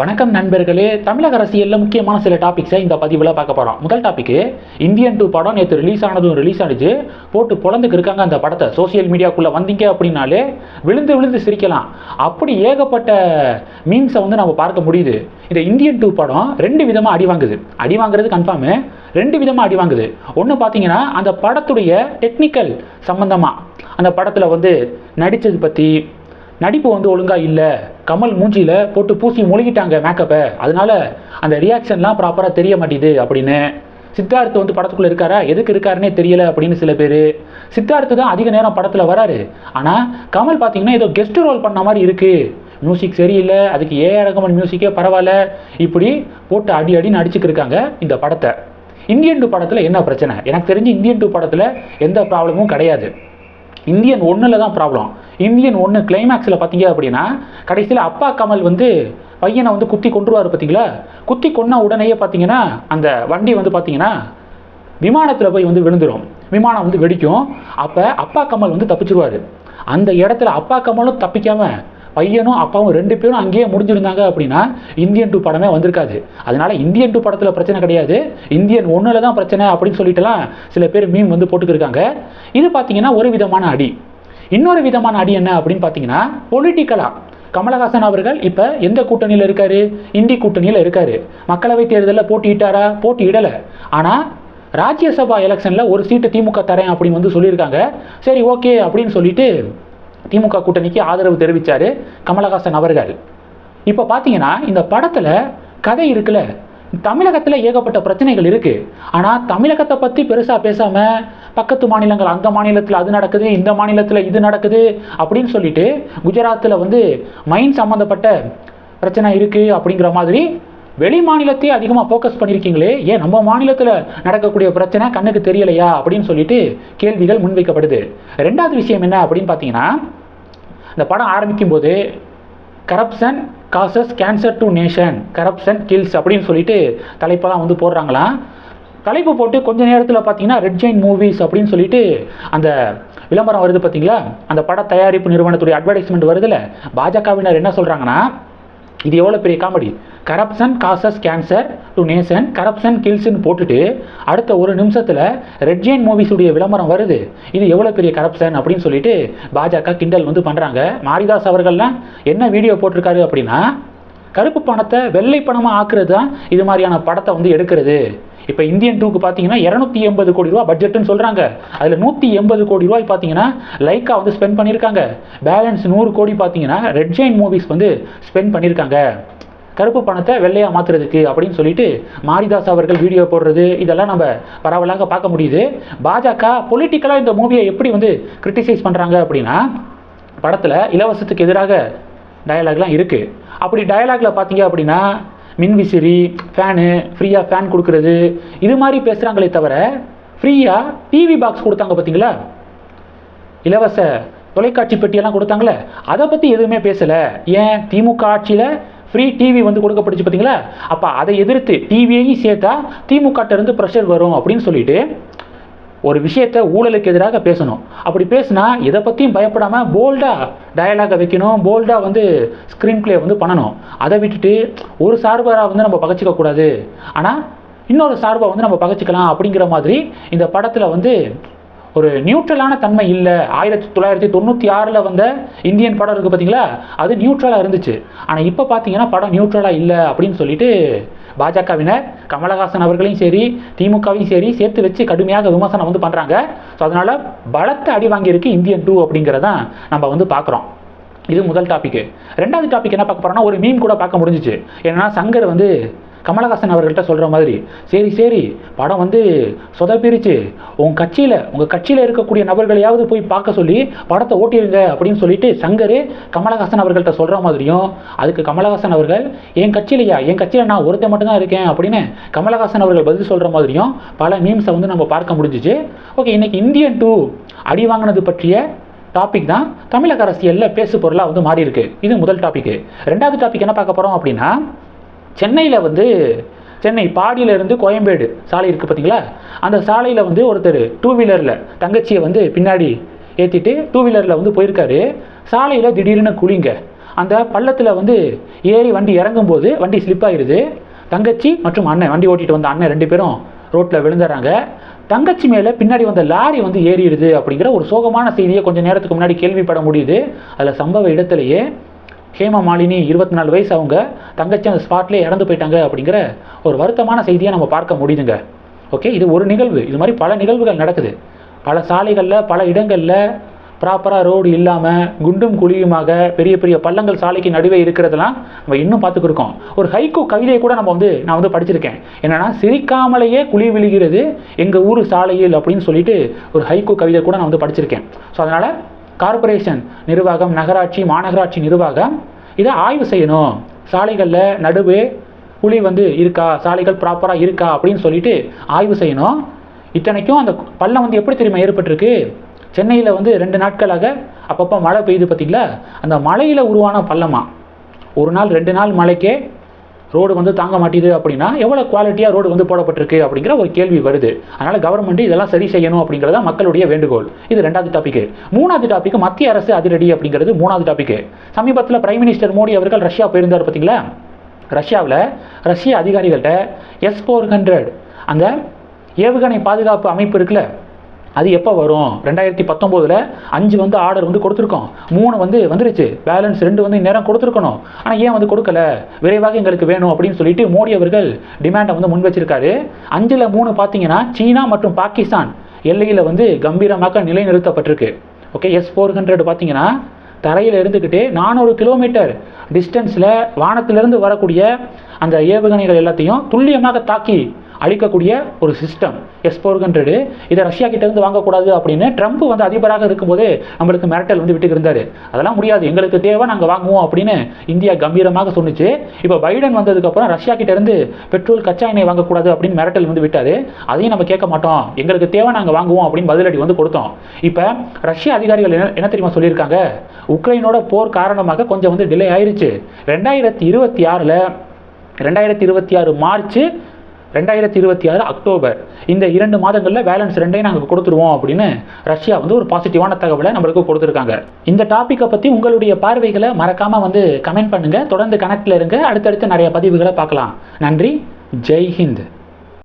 வணக்கம் நண்பர்களே. தமிழக அரசியலில் முக்கியமான சில டாபிக்ஸை இந்த பதிவில் பார்க்க போகிறோம் முதல் டாபிக் இந்தியன் டூ படம் நேற்று ரிலீஸ் ஆனதும் ரிலீஸ் ஆனிச்சு. போட்டு பொழந்துக்கு இருக்காங்க அந்த படத்தை. சோசியல் மீடியாக்குள்ளே வந்தீங்க அப்படின்னாலே விழுந்து விழுந்து சிரிக்கலாம். அப்படி ஏகப்பட்ட மீம்ஸை வந்து நம்ம பார்க்க முடியுது. இந்த இந்தியன் டூ படம் ரெண்டு விதமாக அடி வாங்குது. அடி வாங்குறது கன்ஃபார்மு ரெண்டு விதமாக அடி வாங்குது. ஒன்று பார்த்தீங்கன்னா அந்த படத்துடைய டெக்னிக்கல் சம்மந்தமாக அந்த படத்தில் வந்து நடித்தது பற்றி நடிப்பு வந்து ஒழுங்காக இல்லை. கமல் மூஞ்சியில் போட்டு பூசி மொழிகிட்டாங்க மேக்கப்பை அதனால அந்த ரியாக்ஷன்லாம் ப்ராப்பராக தெரிய மாட்டேது அப்படின்னு. சித்தார்த் வந்து படத்துக்குள்ளே இருக்காரா? எதுக்கு இருக்காருன்னே தெரியல அப்படின்னு சில பேர். சித்தார்த்து தான் அதிக நேரம் படத்தில் வராரு. ஆனால் கமல் பார்த்தீங்கன்னா ஏதோ கெஸ்ட் ரோல் பண்ண மாதிரி இருக்குது மியூசிக் சரியில்லை அதுக்கு ஏஆர் ரகமன் மியூசிக்கே பரவாயில்ல. இப்படி போட்டு அடி அடின்னு அடிச்சுக்கிருக்காங்க இந்த படத்தை. இந்தியன் டூ படத்தில் என்ன பிரச்சனை? எனக்கு தெரிஞ்சு இந்தியன் டூ படத்தில் எந்த ப்ராப்ளமும் கிடையாது. இந்தியன் ஒன்றில் தான் ப்ராப்ளம் இந்தியன் ஒன்று கிளைமேக்ஸில் பார்த்தீங்க அப்படின்னா கடைசியில் அப்பா கமல் வந்து பையனை வந்து குத்தி கொண்டுருவார் பார்த்தீங்களா குத்தி கொன்ன உடனேயே பார்த்தீங்கன்னா அந்த வண்டி வந்து பார்த்தீங்கன்னா விமானத்தில் போய் வந்து விழுந்துடும் விமானம் வந்து வெடிக்கும். அப்போ அப்பா கமல் வந்து தப்பிச்சிருவார். அந்த இடத்துல அப்பா கமலும் தப்பிக்காமல் பையனும் அப்பாவும் ரெண்டு பேரும் அங்கேயே முடிஞ்சிருந்தாங்க அப்படின்னா இந்தியன் டூ படமே வந்திருக்காது. அதனால இந்தியன் டூ படத்தில் பிரச்சனை கிடையாது. இந்தியன் ஒன்றில் தான் பிரச்சனை அப்படின்னு சொல்லிட்டுலாம் சில பேர் மீன் வந்து போட்டுக்கிருக்காங்க. இது பார்த்தீங்கன்னா ஒரு விதமான அடி. இன்னொரு விதமான அடி என்ன அப்படின்னு பார்த்தீங்கன்னா பொலிட்டிக்கலாக கமலஹாசன் அவர்கள் இப்போ எந்த கூட்டணியில் இருக்காரு? இந்தி கூட்டணியில் இருக்காரு. மக்களவை தேர்தலில் போட்டியிட்டாரா? போட்டியிடலை. ஆனால் ராஜ்யசபா எலெக்ஷனில் ஒரு சீட்டு திமுக தரேன் அப்படின்னு வந்து சொல்லியிருக்காங்க. சரி ஓகே அப்படின்னு சொல்லிட்டு திமுக கூட்டணிக்கு ஆதரவு தெரிவித்தார் கமலஹாசன் அவர்கள். இப்போ பார்த்தீங்கன்னா இந்த படத்தில் கதை இருக்குல்ல? தமிழகத்தில் ஏகப்பட்ட பிரச்சனைகள் இருக்குது ஆனால் தமிழகத்தை பற்றி பெருசாக பேசாமல் பக்கத்து மாநிலங்கள் அந்த மாநிலத்தில் அது நடக்குது இந்த மாநிலத்தில் இது நடக்குது அப்படின்னு சொல்லிட்டு குஜராத்தில் வந்து மைன் சம்மந்தப்பட்ட பிரச்சனை இருக்குது அப்படிங்கிற மாதிரி வெளி மாநிலத்தையே அதிகமாக ஃபோக்கஸ் பண்ணியிருக்கீங்களே ஏன் நம்ம மாநிலத்தில் நடக்கக்கூடிய பிரச்சனை கண்ணுக்கு தெரியலையா அப்படின்னு சொல்லிட்டு கேள்விகள் முன்வைக்கப்படுது. ரெண்டாவது விஷயம் என்ன அப்படின்னு பார்த்தீங்கன்னா இந்த படம் ஆரம்பிக்கும் போது corruption causes cancer to nation corruption kills அப்படின்னு சொல்லிட்டு தலைப்பெல்லாம் வந்து போடுறாங்களாம். தலைப்பு போட்டு கொஞ்ச நேரத்தில் பார்த்தீங்கன்னா ரெட் ஜெயின் மூவிஸ் அப்படின்னு சொல்லிட்டு அந்த விளம்பரம் வருது பார்த்தீங்களா அந்த பட தயாரிப்பு நிறுவனத்துடைய அட்வர்டைஸ்மெண்ட் வருதுல்ல பாஜகவினர் என்ன சொல்கிறாங்கன்னா இது எவ்வளோ பெரிய comedy corruption causes cancer to nation corruption கில்ஸ்ன்னு போட்டுட்டு அடுத்த ஒரு நிமிஷத்தில் ரெட் மூவிஸுடைய விளம்பரம் வருது. இது எவ்வளோ பெரிய கரப்ஷன் அப்படின்னு சொல்லிட்டு பாஜக கிண்டல் வந்து பண்ணுறாங்க மாரிதாஸ் அவர்கள்லாம் என்ன வீடியோ போட்டிருக்காரு அப்படின்னா கருப்பு பணத்தை வெள்ளை பணமாக ஆக்குறது தான் இது மாதிரியான படத்தை வந்து எடுக்கிறது. இப்போ இந்தியன் டூக்கு பார்த்தீங்கன்னா இரநூத்தி எண்பது கோடி ரூபா பட்ஜெட்னு சொல்கிறாங்க அதில் நூற்றி எண்பது கோடி ரூபாய் பார்த்தீங்கன்னா லைக்கா வந்து ஸ்பெண்ட் பண்ணியிருக்காங்க பேலன்ஸ் நூறு கோடி பார்த்தீங்கன்னா ரெட் ஜெயின் மூவிஸ் வந்து ஸ்பெண்ட் பண்ணியிருக்காங்க கருப்பு பணத்தை வெள்ளையாக மாற்றுறதுக்கு அப்படின்னு சொல்லிட்டு மாரிதாஸ் அவர்கள் வீடியோ போடுறது இதெல்லாம் நம்ம பரவலாக பார்க்க முடியுது. பாஜக பொலிட்டிக்கலாக இந்த மூவியை எப்படி வந்து கிரிட்டிசைஸ் பண்ணுறாங்க அப்படின்னா படத்தில் இலவசத்துக்கு எதிராக டயலாக்லாம் இருக்குது அப்படி டயலாகில் பார்த்தீங்க அப்படின்னா மின்விசிறி ஃபேனு ஃப்ரீயாக ஃபேன் கொடுக்குறது. இது மாதிரி பேசுகிறாங்களே தவிர ஃப்ரீயாக டிவி பாக்ஸ் கொடுத்தாங்க பார்த்தீங்களா இலவச தொலைக்காட்சி பெட்டியெல்லாம் கொடுத்தாங்களே அதை பற்றி எதுவுமே பேசலை. ஏன்? திமுக ஆட்சியில் ஃப்ரீ டிவி வந்து கொடுக்கப்பட்டுச்சு பார்த்தீங்களா அப்போ அதை எதிர்த்து டிவியையும் சேர்த்தா திமுக ப்ரெஷர் வரும் அப்படின்னு சொல்லிட்டு ஒரு விஷயத்தை ஊழலுக்கு எதிராக பேசணும். அப்படி பேசினா எதை பற்றியும் பயப்படாமல் போல்டாக டயலாகை வைக்கணும் போல்டாக வந்து ஸ்க்ரீன் பிளே வந்து பண்ணணும். அதை விட்டுட்டு ஒரு சார்பராக வந்து நம்ம பகச்சிக்கக்கூடாது ஆனால் இன்னொரு சார்பாக வந்து நம்ம பகச்சிக்கலாம் அப்படிங்கிற மாதிரி இந்த படத்தில் வந்து ஒரு நியூட்ரலான தன்மை இல்லை. ஆயிரத்தி தொள்ளாயிரத்தி தொண்ணூற்றி ஆறில் வந்த இந்தியன் படம் இருக்குது பார்த்தீங்களா அது நியூட்ரலாக இருந்துச்சு. ஆனால் இப்போ பார்த்தீங்கன்னா படம் நியூட்ரலாக இல்லை அப்படின்னு சொல்லிட்டு பாஜகவினர் கமலஹாசன் அவர்களையும் சரி திமுகவையும் சரி சேர்த்து வச்சு கடுமையாக விமர்சனம் வந்து பண்ணுறாங்க ஸோ அதனால் பலத்த அடி வாங்கியிருக்கு இந்தியன் டூ அப்படிங்கிறதான் நம்ம வந்து பார்க்குறோம் இது முதல் டாபிக் ரெண்டாவது டாபிக் என்ன பார்க்க போகிறோன்னா ஒரு மீம் கூட பார்க்க முடிஞ்சிச்சு. ஏன்னா சங்கர் வந்து கமலஹாசன் அவர்கள்ட்ட சொல்கிற மாதிரி சரி சரி படம் வந்து சொதப்பிரிச்சு. உங்கள் கட்சியில் உங்கள் கட்சியில் இருக்கக்கூடிய நபர்களையாவது போய் பார்க்க சொல்லி படத்தை ஓட்டிருங்க அப்படின்னு சொல்லிட்டு சங்கர் கமலஹாசன் அவர்கள்ட்ட சொல்கிற மாதிரியும் அதுக்கு கமலஹாசன் அவர்கள் என் கட்சியிலையா? என் கட்சியில் நான் ஒருத்தன் மட்டும்தான் இருக்கேன் அப்படின்னு கமலஹாசன் அவர்கள் பதில் சொல்கிற மாதிரியும் பல மீம்ஸை வந்து நம்ம பார்க்க முடிஞ்சிச்சு. ஓகே இன்றைக்கி இந்தியன் டூ அடி வாங்கினது பற்றிய டாபிக் தான் தமிழக அரசியலில் பேசு பொருளாக வந்து மாறி இருக்கு இது முதல் டாபிக் ரெண்டாவது டாபிக் என்ன பார்க்க போகிறோம் அப்படின்னா சென்னையில் வந்து சென்னை பாடியிலேருந்து கோயம்பேடு சாலை இருக்குது பார்த்தீங்களா அந்த சாலையில் வந்து ஒருத்தர் டூ வீலரில் தங்கச்சியை வந்து பின்னாடி ஏற்றிட்டு டூ வீலரில் வந்து போயிருக்காரு. சாலையில் திடீர்னு குளிங்க. அந்த பள்ளத்தில் வந்து ஏறி வண்டி இறங்கும்போது வண்டி ஸ்லிப் ஆயிடுது தங்கச்சி மற்றும் அண்ணன் வண்டி ஓட்டிட்டு வந்த அண்ணன் ரெண்டு பேரும் ரோட்டில் விழுந்துடுறாங்க தங்கச்சி மேலே பின்னாடி வந்த லாரி வந்து ஏறிடுது அப்படிங்கிற ஒரு சோகமான செய்தியை கொஞ்சம் நேரத்துக்கு முன்னாடி கேள்விப்பட முடியுது. அதில் சம்பவ இடத்துலையே ஹேமா மாலினி இருபத்தி நாலு வயசு அவங்க தங்கச்சி அந்த ஸ்பாட்லேயே இறந்து போயிட்டாங்க அப்படிங்கிற ஒரு வருத்தமான செய்தியை நம்ம பார்க்க முடியுதுங்க. ஓகே இது ஒரு நிகழ்வு. இது மாதிரி பல நிகழ்வுகள் நடக்குது. பல சாலைகளில் பல இடங்களில் ப்ராப்பராக ரோடு இல்லாமல் குண்டும் குழியுமாக பெரிய பெரிய பள்ளங்கள் சாலைக்கு நடுவே இருக்கிறதெல்லாம் நம்ம இன்னும் பார்த்துக்கிருக்கோம். ஒரு ஹைக்கூ கவிதையை கூட நம்ம வந்து நான் வந்து படிச்சிருக்கேன். என்னன்னா சிரிக்காமலேயே குழி விழுகிறது எங்கள் ஊர் சாலையில் அப்படின்னு சொல்லிட்டு ஒரு ஹைக்கூ கவிதை கூட நான் வந்து படிச்சிருக்கேன். ஸோ அதனால் கார்ப்பரேஷன் நிர்வாகம் நகராட்சி மாநகராட்சி நிர்வாகம் இதை ஆய்வு செய்யணும். சாலைகளில் நடுவே குழி வந்து இருக்கா? சாலைகள் ப்ராப்பராக இருக்கா? அப்படின்னு சொல்லிட்டு ஆய்வு செய்யணும். இத்தனைக்கும் அந்த பள்ளம் வந்து எப்படி தெரியுமா ஏற்பட்டிருக்கு? சென்னையில் வந்து ரெண்டு நாட்களாக அப்பப்போ மழை பெய்யுது பார்த்தீங்களா அந்த மழையில் உருவான பள்ளமா. ஒரு நாள் ரெண்டு நாள் மழைக்கே ரோடு வந்து தாங்க மாட்டேது அப்படின்னா எவ்வளோ குவாலிட்டியாக ரோடு வந்து போடப்பட்டிருக்கு அப்படிங்கிற ஒரு கேள்வி வருது. அதனால் கவர்மெண்ட் இதெல்லாம் சரி செய்யணும் அப்படிங்கிறத மக்களுடைய வேண்டுகோள். இது ரெண்டாவது டாபிக் மூணாவது டாபிக் மத்திய அரசு அதிரடி அப்படிங்கிறது மூணாவது டாபிக் சமீபத்தில் பிரைம் மினிஸ்டர் மோடி அவர்கள் ரஷ்யா போயிருந்தார் பார்த்தீங்களா ரஷ்யாவில் ரஷ்ய அதிகாரிகள்கிட்ட எஸ் ஃபோர் ஹண்ட்ரட் அந்த ஏவுகணை பாதுகாப்பு அமைப்பு இருக்குல்ல அது எப்போ வரும்? ரெண்டாயிரத்தி பத்தொம்போதில் அஞ்சு வந்து ஆர்டர் வந்து கொடுத்துருக்கோம். மூணு வந்து வந்துருச்சு. பேலன்ஸ் ரெண்டு வந்து நேரம் கொடுத்துருக்கணும். ஆனால் ஏன் வந்து கொடுக்கல? விரைவாக எங்களுக்கு வேணும் அப்படின்னு சொல்லிட்டு மோடி அவர்கள் டிமாண்டை வந்து முன் வச்சிருக்காரு. அஞ்சில் மூணு பார்த்தீங்கன்னா சீனா மற்றும் பாகிஸ்தான் எல்லையில் வந்து கம்பீரமாக நிலைநிறுத்தப்பட்டிருக்கு. ஓகே எஸ் ஃபோர் ஹண்ட்ரட் பார்த்தீங்கன்னா தரையில் இருந்துக்கிட்டு நானூறு கிலோமீட்டர் டிஸ்டன்ஸில் வானத்திலிருந்து வரக்கூடிய அந்த ஏவுகணைகள் எல்லாத்தையும் துல்லியமாக தாக்கி அழிக்கக்கூடிய ஒரு சிஸ்டம் எஸ் ஃபோர் ஹண்ட்ரடு இதை ரஷ்யா கிட்டேருந்து வாங்கக்கூடாது அப்படின்னு ட்ரம்ப் வந்து அதிபராக இருக்கும்போது நம்மளுக்கு மிரட்டல் வந்து விட்டு இருந்தார். அதெல்லாம் முடியாது. எங்களுக்கு தேவை நாங்கள் வாங்குவோம் அப்படின்னு இந்தியா கம்பீரமாக சொன்னிச்சு. இப்போ பைடன் வந்ததுக்கப்புறம் ரஷ்யா கிட்டேருந்து பெட்ரோல் கச்சா எண்ணெய் வாங்கக்கூடாது அப்படின்னு மிரட்டல் வந்து விட்டார். அதையும் நம்ம கேட்க மாட்டோம். எங்களுக்கு தேவை நாங்கள் வாங்குவோம் அப்படின்னு பதிலடி வந்து கொடுத்தோம். இப்போ ரஷ்ய அதிகாரிகள் என்ன என்ன தெரியுமா சொல்லியிருக்காங்க? உக்ரைனோட போர் காரணமாக கொஞ்சம் வந்து டிலே ஆயிருச்சு. ரெண்டாயிரத்தி இருபத்தி ஆறில் ரெண்டாயிரத்தி இருபத்தி ஆறு மார்ச் ரெண்டாயிரத்தி இருபத்தி ஆறு அக்டோபர். இந்த இரண்டு மாதங்களில் பேலன்ஸ் ரெண்டையும் நாங்கள் கொடுத்துருவோம் அப்படின்னு ரஷ்யா வந்து ஒரு பாசிட்டிவான தகவலை நம்மளுக்கு கொடுத்துருக்காங்க. இந்த டாப்பிக்கை பற்றி உங்களுடைய பார்வைகளை மறக்காமல் வந்து கமெண்ட் பண்ணுங்கள் தொடர்ந்து கனெக்டில் இருங்க. அடுத்தடுத்து நிறைய பதிவுகளை பார்க்கலாம். நன்றி. ஜெய் ஹிந்த்.